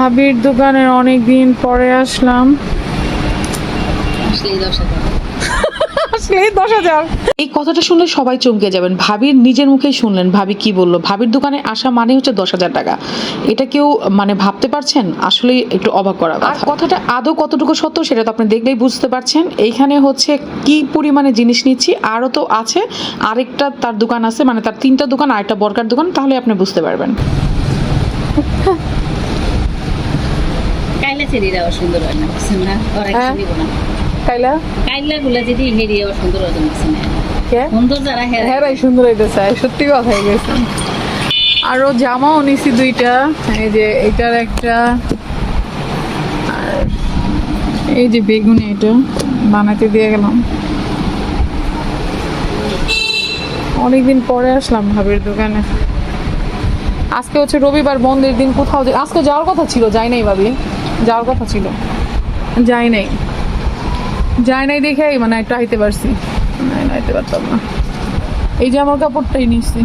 ভাবির দোকানে অনেক দিন পরে আসলাম। দশ হাজার। এই কথাটা শুনলে সবাই চমকে যাবেন। ভাবির নিজের মুখেই শুনলেন। ভাবি কি বলল? ভাবির দোকানে আসা মানে হচ্ছে দশ হাজার টাকা। এটা কেউ মানে ভাবতে পারছেন? আসলে একটু অবাক করা আর কথাটা আদৌ কতটুকু সত্য সেটা তো আপনি দেখলেই বুঝতে পারছেন। এইখানে হচ্ছে কি পরিমাণে জিনিস নিচ্ছি? আরও তো আছে। আরেকটা তার দোকান আছে মানে তার তিনটা দোকান আরেকটা বরকার দোকান তাহলে আপনি বুঝতে পারবেন। কাইলা চেরিরাও সুন্দর হয় না বুঝছেন না? ওরা হ্যাঁ। কিছু দিব না। তাইলা কাইলা গুলা যদি সুন্দর না? সুন্দর যারা হেরা হ্যাঁ সুন্দর হইতে চায় সত্যি কথা হয়ে গেছে। আরও জামাও নিছি দুইটা এই যে এটার একটা এই যে বেগুনি এটা বানাতে দিয়ে গেলাম। অনেকদিন পরে আসলাম ভাবের দোকানে। আজকে হচ্ছে রবিবার বন্ধের দিন কোথাও আজকে যাওয়ার কথা ছিল যাই নাই ভাবি। যাওয়ার কথা ছিল। যাই নাই। যাই নাই দেখে মানে একটু আইতে পারছি। না আইতে পারতাম না। এই জামার কাপড়টাই নিচ্ছি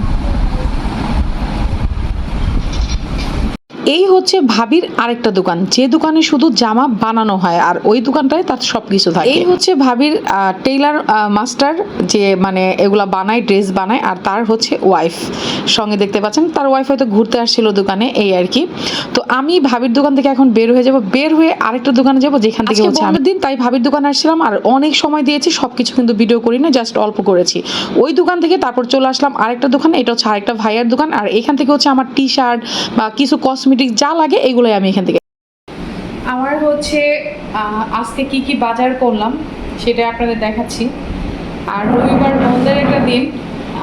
এই হচ্ছে ভাবির আরেকটা দোকান। যে দোকানে শুধু জামা বানানো হয় আর ওই দোকানটায় তার সব কিছু থাকে। এই হচ্ছে ভাবির টেইলার মাস্টার যে মানে এগুলা বানায় ড্রেস বানায় আর তার হচ্ছে ওয়াইফ সঙ্গে দেখতে পাচ্ছেন তার ওয়াইফ হয়তো ঘুরতে আসছিল দোকানে এই আর কি। তো আমি ভাবির দোকান থেকে এখন বের হয়ে যাব। বের হয়ে আরেকটা দোকানে যাব যেখান থেকে হচ্ছে আমি দিন তাই ভাবির দোকানে আসছিলাম আর অনেক সময় দিয়েছি সব কিছু কিন্তু ভিডিও করি না জাস্ট অল্প করেছি। ওই দোকান থেকে তারপর চলে আসলাম আরেকটা দোকানে এটা হচ্ছে আরেকটা ভাইয়ার দোকান। আর এখান থেকে হচ্ছে আমার টি শার্ট বা কিছু কসমেটিক যা লাগে এগুলোই আমি এখান থেকে আমার হচ্ছে আজকে কি কি বাজার করলাম সেটা আপনাদের দেখাচ্ছি। আর রবিবার বন্ধের একটা দিন।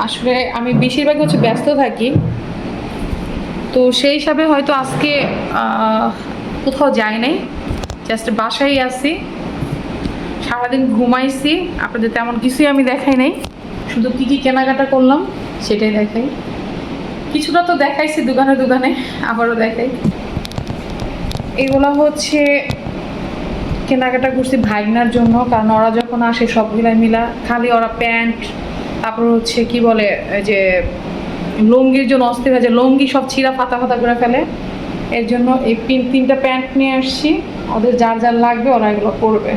আসলে আমি বেশিরভাগ হচ্ছে ব্যস্ত থাকি। তো সেই হিসাবে হয়তো আজকে কোথাও যাই নাই। জাস্ট বাসায় আছি। সারাদিন ঘুমাইছি। আপনাদের তেমন কিছুই আমি দেখাই নাই। শুধু কি কি কেনাকাটা করলাম সেটাই দেখাই। কিছুটা তো দেখাইছি দোকানে দোকানে আবারও দেখাই। এগুলো হচ্ছে কেনাকাটা করছি ভাইনার জন্য, কারণ ওরা যখন আসে সবগুলাই মিলা, খালি ওরা প্যান্ট, তারপর হচ্ছে কি বলে যে লুঙ্গির জন্য অস্থির হয়ে যায় লুঙ্গি সব ছিঁড়া ফাতা ফাতা করে ফেলে। এর জন্য এই তিন, তিনটা প্যান্ট নিয়ে আসছি, ওদের যার যার লাগবে ওরা এগুলো পরবে।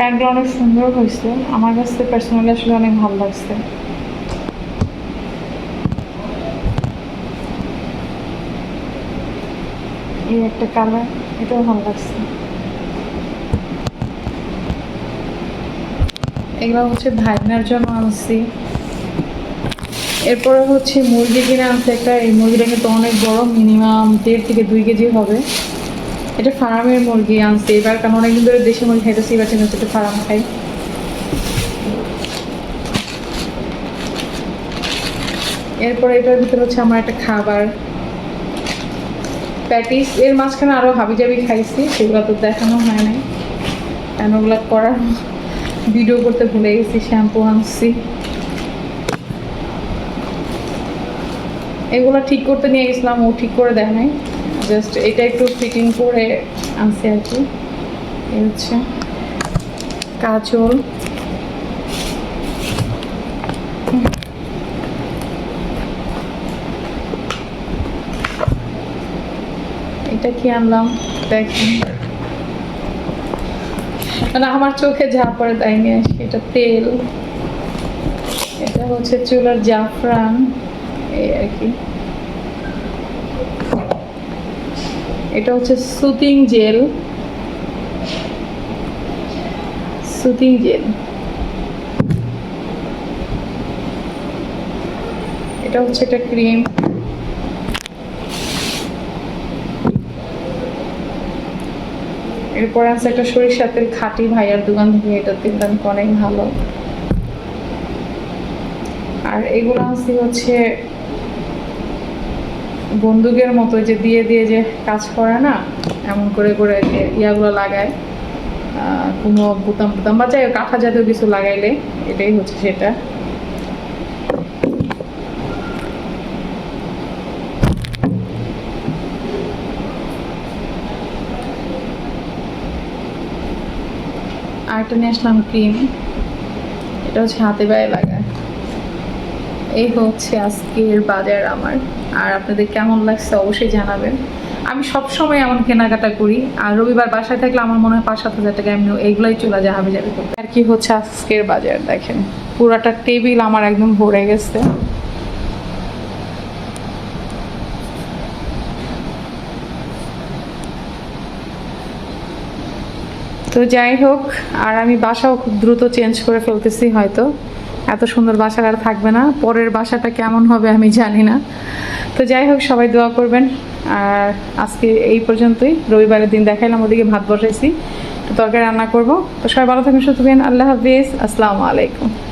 প্যান্টগুলো অনেক সুন্দর হয়েছে। আমার কাছে পার্সোনালি আসলে অনেক ভালো লাগছে। এই একটা কালার এটাও ভালো লাগছে। এগুলো হচ্ছে ভাগনার জন্য আনছি। এরপরে হচ্ছে মুরগি কিনে আনছে একটা, এই মুরগিটা কিন্তু অনেক বড় মিনিমাম দেড় থেকে দুই কেজি হবে। এটা ফার্মের মুরগি আনছে, এবার কারণ অনেকদিন ধরে দেশি মুরগি খাইতেছি, এবার চিন্তা হচ্ছে ফার্ম খাই। এরপরে এটার ভিতরে হচ্ছে আমার একটা খাবার। প্যাটিস এর মাঝখানে আরও হাবিজাবি খাইছি, সেগুলো তো দেখানো হয় নাই। কেন ওগুলো করার ভিডিও করতে ভুলে গেছি, শ্যাম্পু আনছি। এগুলো ঠিক করতে নিয়ে গেছিলাম, ও ঠিক করে দেয় নাই। জাস্ট এটা একটু ফিটিং করে আনছি আর কি। হচ্ছে কাজল। এটা কি আনলাম? দেখেন। মানে আমার চোখে যা পড়ে তাই নিয়ে আসি। এটা তেল। এটা হচ্ছে চুলার জাফরান। এই আর কি। এটা হচ্ছে সুতিং জেল সুতিং জেল এটা হচ্ছে একটা ক্রিম এরপর আছে একটা সরিষার তেল, খাঁটি ভাইয়ার দোকান থেকে এটা তেলটা নাকি অনেক ভালো। আর এগুলো আছে হচ্ছে বন্দুকের মতো যে দিয়ে দিয়ে যে কাজ করে না, এমন করে করে ইয়াগুলো লাগায়। কোনো বুতাম বুতাম বা হোক, কাঁথা জাতীয় কিছু লাগাইলে এটাই হচ্ছে সেটা। আরেকটা নিয়ে আসলাম ক্রিম, এটা হচ্ছে হাতে পায়ে লাগায় এই হচ্ছে আজকের বাজার আমার। আর আপনাদের কেমন লাগছে অবশ্যই জানাবেন। আমি সব সময় এমন কেনাকাটা করি, আর রবিবার বাসায় থাকলে আমার মনে হয় পাঁচ সাত হাজার টাকা এমনি এইগুলোই চলে যায় হাবি যাবে আর কি হচ্ছে আজকের বাজার দেখেন। পুরাটা টেবিল আমার একদম ভরে গেছে। তো যাই হোক, আর আমি বাসাও খুব দ্রুত চেঞ্জ করে ফেলতেছি হয়তো। এত সুন্দর বাসা আর থাকবে না। পরের বাসাটা কেমন হবে আমি জানি না। তো যাই হোক, সবাই দোয়া করবেন। আর আজকে এই পর্যন্তই। রবিবারের দিন দেখাইলাম, ওদিকে ভাত বসাইছি। তো তরকারি রান্না করব। তো সবাই ভালো থাকবেন সুস্থ আল্লাহ হাফিজ। আসসালামু আলাইকুম।